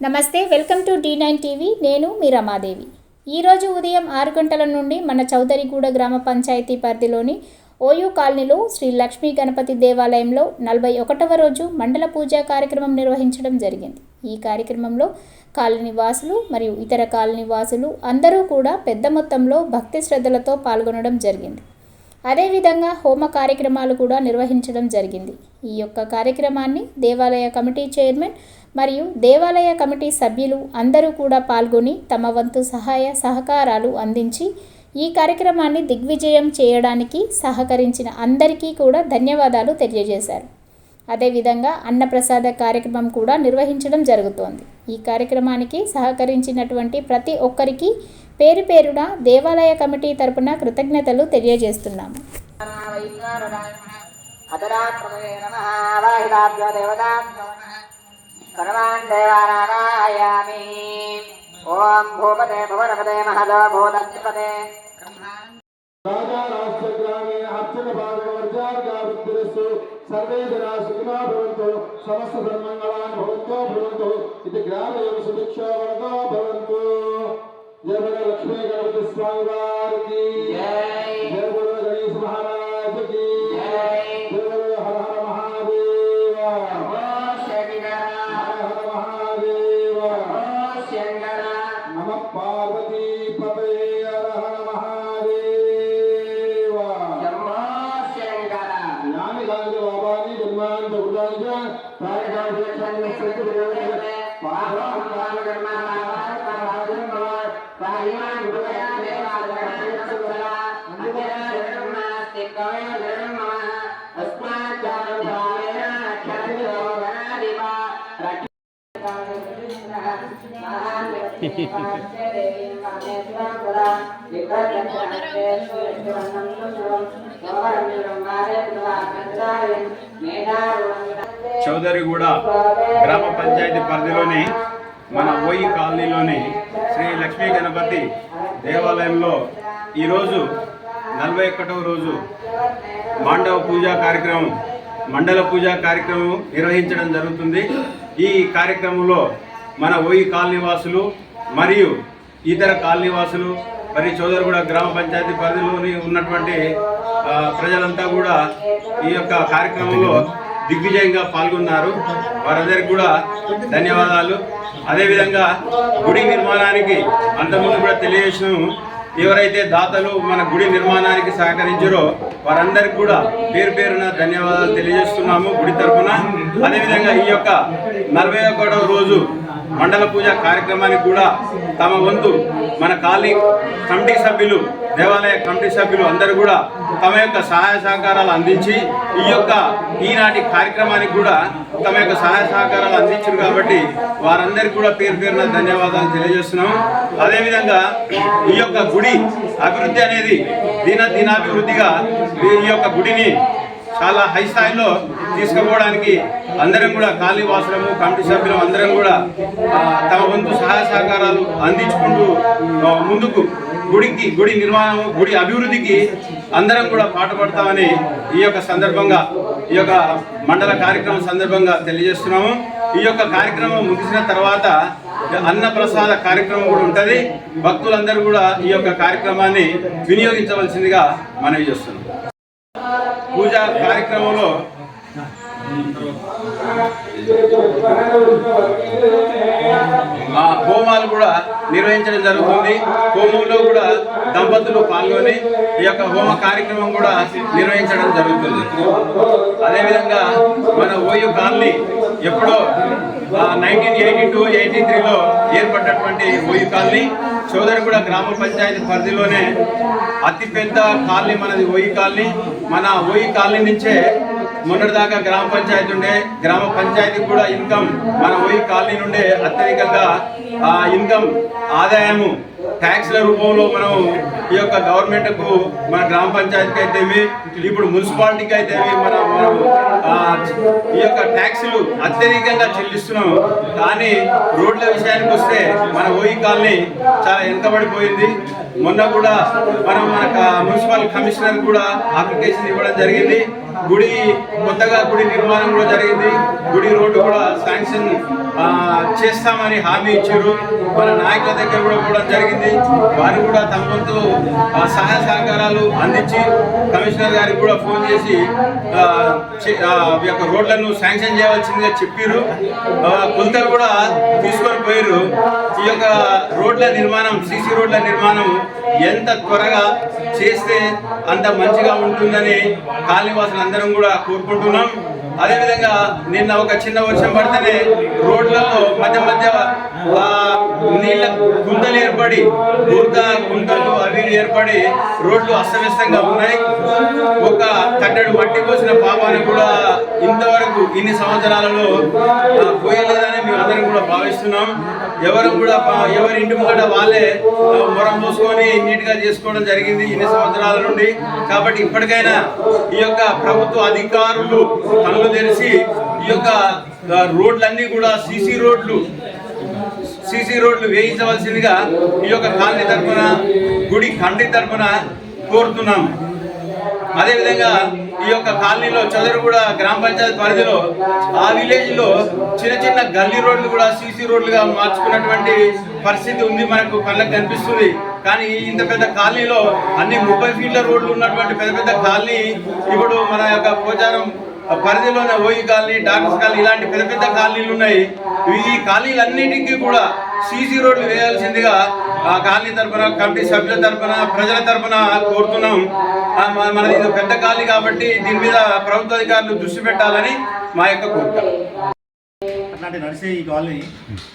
నమస్తే welcome to D nine TV. నేను మీ రమాదేవి. ఈరోజు ఉదయం ఆరు గంటల నుండి మన చౌదరిగూడ గ్రామ పంచాయతీ పరిధిలోని ఓయూ కాలనీలో శ్రీ లక్ష్మీ గణపతి దేవాలయంలో నలభై ఒకటవ రోజు మండల పూజా కార్యక్రమం నిర్వహించడం జరిగింది. ఈ కార్యక్రమంలో కాలనీ వాసులు మరియు ఇతర కాలనీ వాసులు అందరూ కూడా పెద్ద మొత్తంలో భక్తి శ్రద్ధలతో పాల్గొనడం జరిగింది. అదేవిధంగా హోమ కార్యక్రమాలు కూడా నిర్వహించడం జరిగింది. ఈ యొక్క కార్యక్రమాన్ని దేవాలయ కమిటీ చైర్మన్ మరియు దేవాలయ కమిటీ సభ్యులు అందరూ కూడా పాల్గొని తమ వంతు సహాయ సహకారాలు అందించి ఈ కార్యక్రమాన్ని దిగ్విజయం చేయడానికి సహకరించిన అందరికీ కూడా ధన్యవాదాలు తెలియజేశారు. అదేవిధంగా అన్నప్రసాద కార్యక్రమం కూడా నిర్వహించడం జరుగుతోంది. ఈ కార్యక్రమానికి సహకరించినటువంటి ప్రతి ఒక్కరికి పేరు పేరున దేవాలయ కమిటీ తరపున కృతజ్ఞతలు తెలియజేస్తున్నాము. అతరాత్మనే నమః. వాహిదాభ్యో దేవతాభ్యో నమః సర్వాన్ దేవానామాయామి ఓం భూపతే భువనపతే మహదో భూతత్పతే राजा राष्ट्रग्रामे अर्चन भागवर्जार्गावृत्तिरस्तु सर्वे जना सुखिनो भवन्तु समस्त धर्मङ्गलान् भवन्तो भवन्तु इति ग्रामयोगि सुभिक्षो वरदो भवन्तु जय बोलो చౌదరిగూడ గ్రామ పంచాయతీ పరిధిలోని మన ఓయి కాలనీలోని శ్రీ లక్ష్మీ గణపతి దేవాలయంలో ఈరోజు నలభై ఒకటవ రోజు మాండవ పూజా కార్యక్రమం మండల పూజా కార్యక్రమం నిర్వహించడం జరుగుతుంది. ఈ కార్యక్రమంలో మన ఓయి కాలనీ వాసులు మరియు ఇతర కాలనీవాసులు మరి చోదరగూడ గ్రామ పంచాయతీ పరిధిలోని ఉన్నటువంటి ప్రజలంతా కూడా ఈ యొక్క కార్యక్రమంలో దిగ్విజయంగా పాల్గొన్నారు. వారందరికీ కూడా ధన్యవాదాలు. అదేవిధంగా గుడి నిర్మాణానికి అంతకుముందు కూడా తెలియజేసినాము ఎవరైతే దాతలు మన గుడి నిర్మాణానికి సహకరించారో వారందరికీ కూడా పేరు పేరున ధన్యవాదాలు తెలియజేస్తున్నాము గుడి తరఫున. అదేవిధంగా ఈ యొక్క నలభై ఒకటవ రోజు మండల పూజ కార్యక్రమానికి కూడా తమ వంతు మన కాలనీ కమిటీ సభ్యులు దేవాలయ కమిటీ సభ్యులు అందరూ కూడా తమ యొక్క సహాయ సహకారాలు అందించి ఈ యొక్క ఈనాటి కార్యక్రమానికి కూడా తమ యొక్క సహాయ సహకారాలు అందించారు కాబట్టి వారందరికీ కూడా పేరు పేరున ధన్యవాదాలు తెలియజేస్తున్నాం అదేవిధంగా ఈ యొక్క గుడి అభివృద్ధి అనేది దిన దినాభివృద్ధిగా ఈ యొక్క గుడిని చాలా హై స్థాయిలో తీసుకుపోవడానికి అందరం కూడా ఖాళీ వాసులము కమిటీ సభ్యులు అందరం కూడా తమ వంతు సహాయ సహకారాలు అందించుకుంటూ ముందుకు గుడికి గుడి నిర్మాణము గుడి అభివృద్ధికి అందరం కూడా పాటుపడతామని ఈ యొక్క సందర్భంగా ఈ యొక్క మండల కార్యక్రమం సందర్భంగా తెలియజేస్తున్నాము. ఈ యొక్క కార్యక్రమం ముగిసిన తర్వాత అన్నప్రసాద కార్యక్రమం కూడా ఉంటుంది. భక్తులందరూ కూడా ఈ యొక్క కార్యక్రమాన్ని వినియోగించవలసిందిగా మనవి చేస్తున్నాం. పూజా కార్యక్రమంలో మా హోమాలు కూడా నిర్వహించడం జరుగుతుంది. హోమంలో కూడా దంపతులు పాల్గొని ఈ యొక్క హోమ కార్యక్రమం కూడా నిర్వహించడం జరుగుతుంది. అదేవిధంగా మన ఓయూ కాలనీ ఎప్పుడో నైన్టీన్ ఎయిటీ టూ ఎయిటీ త్రీలో ఏర్పడ్డటువంటి ఓయూ కాలనీ చౌదరిగూడ గ్రామ పంచాయతీ పరిధిలోనే అతిపెద్ద కాలనీ మనది ఓయి కాలనీ. మన ఓయి కాలనీ నుంచే మొన్నటిదాకా గ్రామ పంచాయతీ ఉండే గ్రామ పంచాయతీ కూడా ఇన్కమ్ మన ఓయి కాలనీ నుండే అత్యధికంగా ఆ ఇన్కమ్ ఆదాయము ట్యాక్స్ల రూపంలో మనం ఈ యొక్క గవర్నమెంట్కు మన గ్రామ పంచాయతీకి అయితేవి ఇప్పుడు మున్సిపాలిటీకి అయితేవి మన మనం ఈ యొక్క ట్యాక్సులు అత్యధికంగా చెల్లిస్తున్నాం. కానీ రోడ్ల విషయానికి వస్తే మన ఓయి కాలనీ చాలా వెనుకబడిపోయింది. మొన్న కూడా మనం మన మున్సిపల్ కమిషనర్ కూడా అప్లికేషన్ ఇవ్వడం జరిగింది. గుడి కొత్తగా గుడి నిర్మాణం కూడా జరిగింది. గుడి రోడ్డు కూడా శాంక్షన్ చేస్తామని హామీ ఇచ్చారు. మన నాయకుల దగ్గర కూడా జరిగింది. వారు కూడా తమ వంతు సహాయ సహకారాలు అందించి కమిషనర్ గారికి కూడా ఫోన్ చేసి చే- యొక్క రోడ్లను శాంక్షన్ చేయవలసిందిగా చెప్పారు కొలతలు కూడా తీసుకొని పోయారు ఈ యొక్క రోడ్ల నిర్మాణం సీసీ రోడ్ల నిర్మాణం ఎంత త్వరగా చేస్తే అంత మంచిగా ఉంటుందని కాలనీవాసులు అందరం కూడా కోరుకుంటున్నాం. అదేవిధంగా నిన్న ఒక చిన్న వర్షం పడితేనే రోడ్లలో మధ్య మధ్య నీళ్ళ గుంతలు ఏర్పడి బురద గుంతలు అవి ఏర్పడి రోడ్లు అస్తవ్యస్తంగా ఉన్నాయి. ఒక తట్టడు మట్టి పోసిన పాపాన్ని కూడా ఇంతవరకు ఇన్ని సంవత్సరాలలో పోయలేదని మేము అందరం కూడా భావిస్తున్నాం. ఎవరు కూడా ఎవరి ఇంటి ముంగట వాళ్ళే మొరం పోసుకొని నీట్గా చేసుకోవడం జరిగింది ఇన్ని సంవత్సరాల నుండి. కాబట్టి ఇప్పటికైనా ఈ యొక్క ప్రభుత్వ అధికారులు కళ్ళు తెరిచి ఈ యొక్క రోడ్లన్నీ కూడా సీసీ రోడ్లు సీసీ రోడ్లు వేయించవలసిందిగా ఈ యొక్క కాలనీ తరఫున గుడి కండి తరఫున కోరుతున్నాం. అదేవిధంగా ఈ యొక్క కాలనీలో చదురుగూడ గ్రామ పంచాయతీ పరిధిలో ఆ విలేజ్లో చిన్న చిన్న గల్లీ రోడ్లు కూడా సీసీ రోడ్లుగా మార్చుకున్నటువంటి పరిస్థితి ఉంది మనకు కళ్ళకు కనిపిస్తుంది. కానీ ఇంత పెద్ద కాలనీలో అన్ని ముప్పై ఫీట్ల రోడ్లు ఉన్నటువంటి పెద్ద పెద్ద కాలనీ ఇప్పుడు మన యొక్క పోచారం పరిధిలోనే ఓయి కాలనీ డాక్టర్స్ కాలనీ ఇలాంటి పెద్ద పెద్ద కాలనీలు ఉన్నాయి. ఈ కాలనీలన్నిటికీ కూడా సీసీ రోడ్లు వేయాల్సిందిగా ఆ కాలనీ తరఫున కమిటీ సభ్యుల తరపున ప్రజల తరఫున కోరుతున్నాం. మన- మనది ఇది పెద్ద కాలనీ కాబట్టి దీని మీద ప్రభుత్వ అధికారులు దృష్టి పెట్టాలని మా యొక్క కోరిక. అట్లాంటి నడిచే ఈ కాలనీ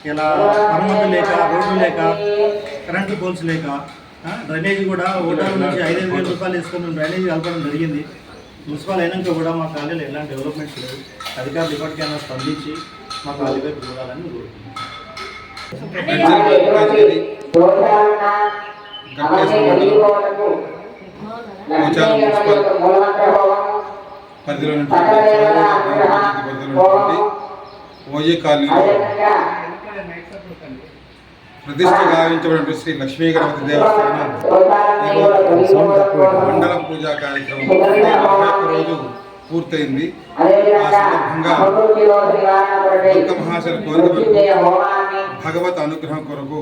ఇలా మరమ్మతులు లేక రోడ్లు లేక కరెంటు పోల్స్ లేక డ్రైనేజ్ డ్రైనేజీ కూడా ఓటర్ నుంచి ఐదైదు వేల రూపాయలు వేసుకొని డ్రైనేజ్ కలపడం జరిగింది. మున్సిపల్ అయినాక కూడా మా కాలనీలో ఎలాంటి డెవలప్మెంట్స్ లేవు. అధికారులు ఇప్పటికైనా స్పందించి మా కాలనీ వైపు చూడాలని పరిధిలో పరిధిలో ఓజీ కాలనీలో ప్రతిష్ట గావించబడినటువంటి శ్రీ లక్ష్మీ గణపతి దేవస్థానం మండలం పూజా కార్యక్రమం రోజు పూర్తయింది. ఆ సందర్భంగా భక్త మహాశయ కోరిక భగవత్ అనుగ్రహం కొరకు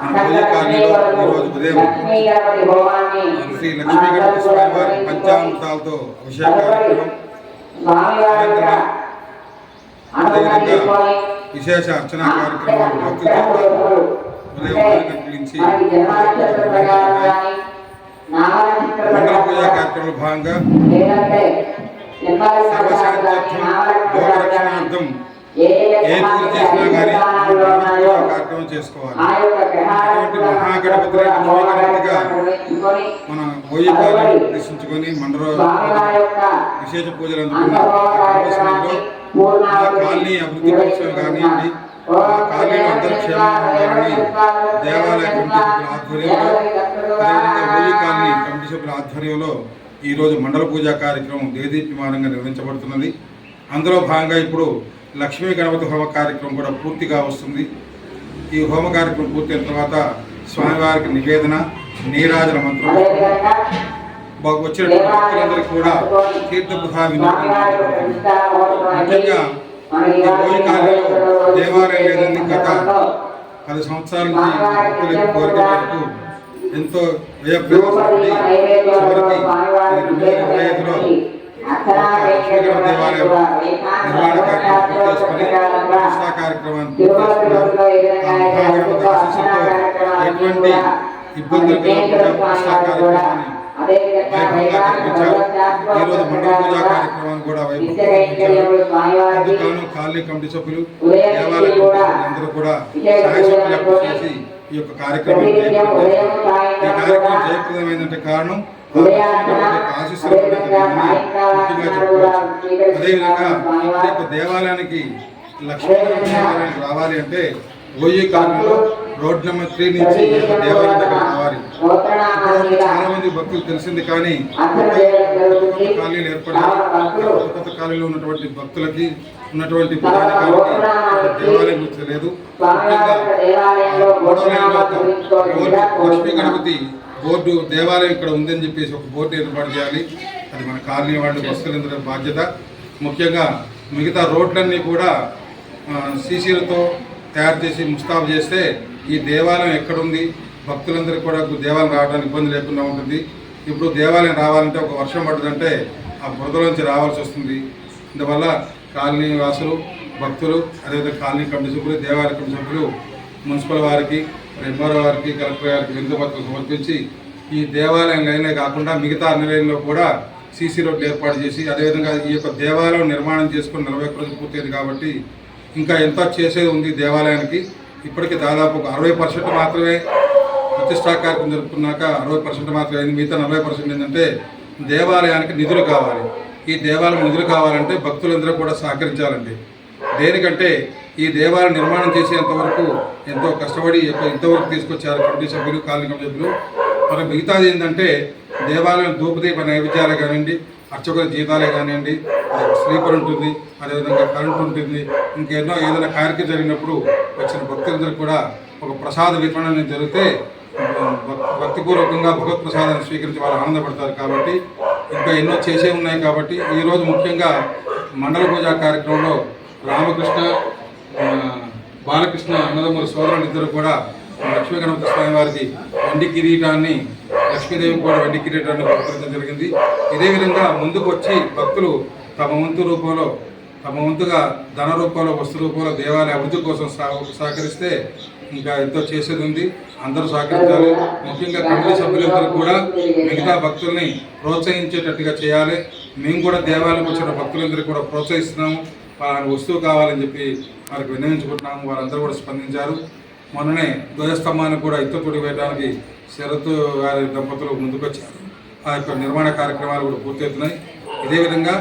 మన పూజా కాలనీలో ఈరోజు ఉదయం శ్రీ లక్ష్మీ గణపతి స్వామి వారి పంచామృతాలతో అభిషేక కార్యక్రమం. అదేవిధంగా విశేష అర్చనా కార్యక్రమాలు భక్తుల ఉదయం ఆరు గంటల నుంచి మండల పూజా కార్యక్రమంలో భాగంగా సర్వశాంత్యర్థం లోకరక్షణార్థం ఏ పూజ చేసినా కానీ మనం కార్యక్రమం చేసుకోవాలి. అటువంటి మహాగణపతి లక్ష్మీ గణపతిగా మన ఓయికాలను ప్రదర్శించుకొని మండల విశేష పూజలు అందుకున్న మా కాలనీ అభివృద్ధి కోసం కానివ్వండి మా కాలనీలో అందరూ క్షేమంగా ఉండాలని దేవాలయ కమిటీ సభ్యుల ఆధ్వర్యంలో అదేవిధంగా ఓయి కాలనీ కమిటీ సభ్యుల ఆధ్వర్యంలో ఈరోజు మండల పూజా కార్యక్రమం దేదీప్యమానంగా నిర్వహించబడుతున్నది. అందులో భాగంగా ఇప్పుడు లక్ష్మీ గణపతి హోమ కార్యక్రమం కూడా పూర్తిగా వస్తుంది. ఈ హోమ కార్యక్రమం పూర్తయిన తర్వాత స్వామివారికి నివేదన నీరాజన మంత్రం. వచ్చినటువంటి భక్తులందరికీ కూడా తీర్థప్రసాద వినియోగం ముఖ్యంగా ఈ పోయి కాలంలో దేవాలయం లేదని గత పది సంవత్సరాల నుంచి భక్తుల కోరిక మేరకు ఎంతో వ్యయ చివరికి రెండు వేల ఇరవై ఐదులో దేవాలయం నిర్మాణ కార్యక్రమం పూర్తి చేసుకొని ప్రతిష్టా కార్యక్రమాన్ని పూర్తి చేసుకున్నారు. ఆశీస్సులతో ఎటువంటి ఇబ్బందులు కలగకుండా ప్రతిష్టా కార్యక్రమాన్ని ఈరోజు మండల పూజా కార్యక్రమాన్ని కూడా వైభవంగా జరిపించారు అందుకు కాలనీ కమిటీ సభ్యులు దేవాలయ అందరూ కూడా సహాయశక్తులు చేసి ఈ యొక్క కార్యక్రమాన్ని జయప్రదం ఈ కార్యక్రమం జయప్రదమైందంటే కారణం ఆ ఆశీస్సులు ముఖ్యంగా చెప్పుకోవచ్చు అదేవిధంగా ఈ యొక్క దేవాలయానికి లక్ష్మీ గణపతి రావాలి అంటే ఓయి కాలంలో రోడ్ నెంబర్ త్రీ నుంచి దేవాలయం దగ్గర రావాలి. చాలా మంది భక్తులు తెలిసింది కానీ కొత్త కాలనీలు ఏర్పడాలి కొత్త కొత్త కాలనీలో ఉన్నటువంటి భక్తులకి ఉన్నటువంటి ప్రధానికానికి దేవాలయం బోర్డు లక్ష్మీ గణపతి బోర్డు దేవాలయం ఇక్కడ ఉందని చెప్పేసి ఒక బోర్డు ఏర్పాటు చేయాలి. అది మన కాలనీ వాళ్ళు బస్సులందరి బాధ్యత. ముఖ్యంగా మిగతా రోడ్లన్నీ కూడా సీసీలతో తయారు చేసి ముస్తాబు చేస్తే ఈ దేవాలయం ఎక్కడుంది? భక్తులందరికీ కూడా దేవాలయం రావడానికి ఇబ్బంది లేకుండా ఉంటుంది. ఇప్పుడు దేవాలయం రావాలంటే ఒక వర్షం పడ్డదంటే ఆ బురదలోంచి రావాల్సి వస్తుంది. అందువల్ల కాలనీ వాసులు భక్తులు అదేవిధంగా కాలనీ కమిటీ సభ్యులు దేవాలయ కమిటీ సభ్యులు మున్సిపల్ వారికి ఎంఆర్ఓ వారికి కలెక్టర్ గారికి వినతిపత్రం సమర్పించి ఈ దేవాలయంలోనే కాకుండా మిగతా అన్ని లైన్లో కూడా సీసీ రోడ్లు ఏర్పాటు చేసి అదేవిధంగా ఈ యొక్క దేవాలయం నిర్మాణం చేసుకుని నలభై ఒక్క రోజులు పూర్తయింది కాబట్టి ఇంకా ఎంత చేసేది ఉంది దేవాలయానికి? ఇప్పటికి దాదాపు ఒక అరవై పర్సెంట్ మాత్రమే ప్రతిష్టా కార్యక్రమం జరుపుకున్నాక అరవై పర్సెంట్ మాత్రమే అయింది. మిగతా నలభై పర్సెంట్ ఏంటంటే దేవాలయానికి నిధులు కావాలి. ఈ దేవాలయం నిధులు కావాలంటే భక్తులందరూ కూడా సహకరించాలండి. దేనికంటే ఈ దేవాలయం నిర్మాణం చేసేంతవరకు ఎంతో కష్టపడి ఇంతవరకు తీసుకొచ్చారు కమిటీ సభ్యులు కాలనీ కమిటీ సభ్యులు. మరి మిగతాది ఏంటంటే దేవాలయం ధూపదీప నైవేద్యాలు కానివ్వండి అర్చకుల జీతాలే కానివ్వండి స్లీపర్ ఉంటుంది అదేవిధంగా కరెంట్ ఉంటుంది ఇంకెన్నో ఏదైనా కార్యక్రమం జరిగినప్పుడు వచ్చిన భక్తులందరూ కూడా ఒక ప్రసాద వితరణ జరిగితే భక్- భక్తిపూర్వకంగా భగవత్ ప్రసాదాన్ని స్వీకరించి వాళ్ళు ఆనందపడతారు కాబట్టి ఇంకా ఎన్నో చేసే ఉన్నాయి కాబట్టి ఈరోజు ముఖ్యంగా మండల పూజ కార్యక్రమంలో రామకృష్ణ బాలకృష్ణ అన్నదమ్ముల సోదరులు ఇద్దరు కూడా లక్ష్మీ గణపతి స్వామి వారికి వెండి కిరీటాన్ని లక్ష్మీదేవి కూడా వెండి కిరీటాన్ని ప్రకటించడం జరిగింది. ఇదే విధంగా ముందుకు వచ్చి భక్తులు తమ వంతు రూపంలో తమ వంతుగా ధన రూపంలో వస్తు రూపంలో దేవాలయ అభివృద్ధి కోసం సహకరిస్తే ఇంకా ఎంతో చేసేది ఉంది. అందరూ సహకరించాలి. ముఖ్యంగా కమిటీ సభ్యులందరూ కూడా మిగతా భక్తుల్ని ప్రోత్సహించేటట్టుగా చేయాలి. మేము కూడా దేవాలయంకి వచ్చిన భక్తులందరూ కూడా ప్రోత్సహిస్తున్నాము. వాళ్ళని వస్తువు కావాలని చెప్పి వారికి విన్నవించుకుంటున్నాము. వారందరూ కూడా స్పందించారు. మొన్ననే ధ్వజస్తంభానికి కూడా ఇత్తతోడి వేయడానికి శరత్ గారి దంపతులు ముందుకొచ్చారు. ఆ యొక్క నిర్మాణ కార్యక్రమాలు కూడా పూర్తవుతున్నాయి. ఇదే విధంగా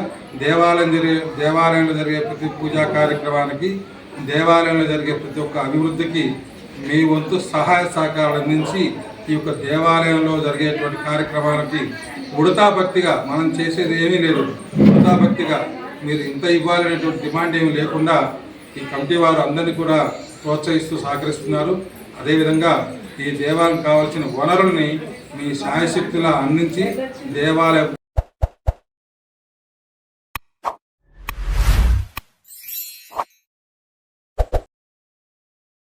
దేవాలయం జరిగే దేవాలయంలో జరిగే ప్రతి పూజా కార్యక్రమానికి దేవాలయంలో జరిగే ప్రతి ఒక్క అభివృద్ధికి మీ వంతు సహాయ సహకారాలు అందించి ఈ యొక్క దేవాలయంలో జరిగేటువంటి కార్యక్రమానికి ఉడతా భక్తిగా మనం చేసేది ఏమీ లేదు. ఉడతా భక్తిగా మీరు ఇంత ఇవ్వాలనేటువంటి డిమాండ్ ఏమీ లేకుండా ఈ కమిటీ వారు అందరినీ కూడా ప్రోత్సహిస్తూ సహకరిస్తున్నారు. అదేవిధంగా ఈ దేవాలయం కావాల్సిన వనరుల్ని మీ సాయశక్తులా అందించి దేవాలయ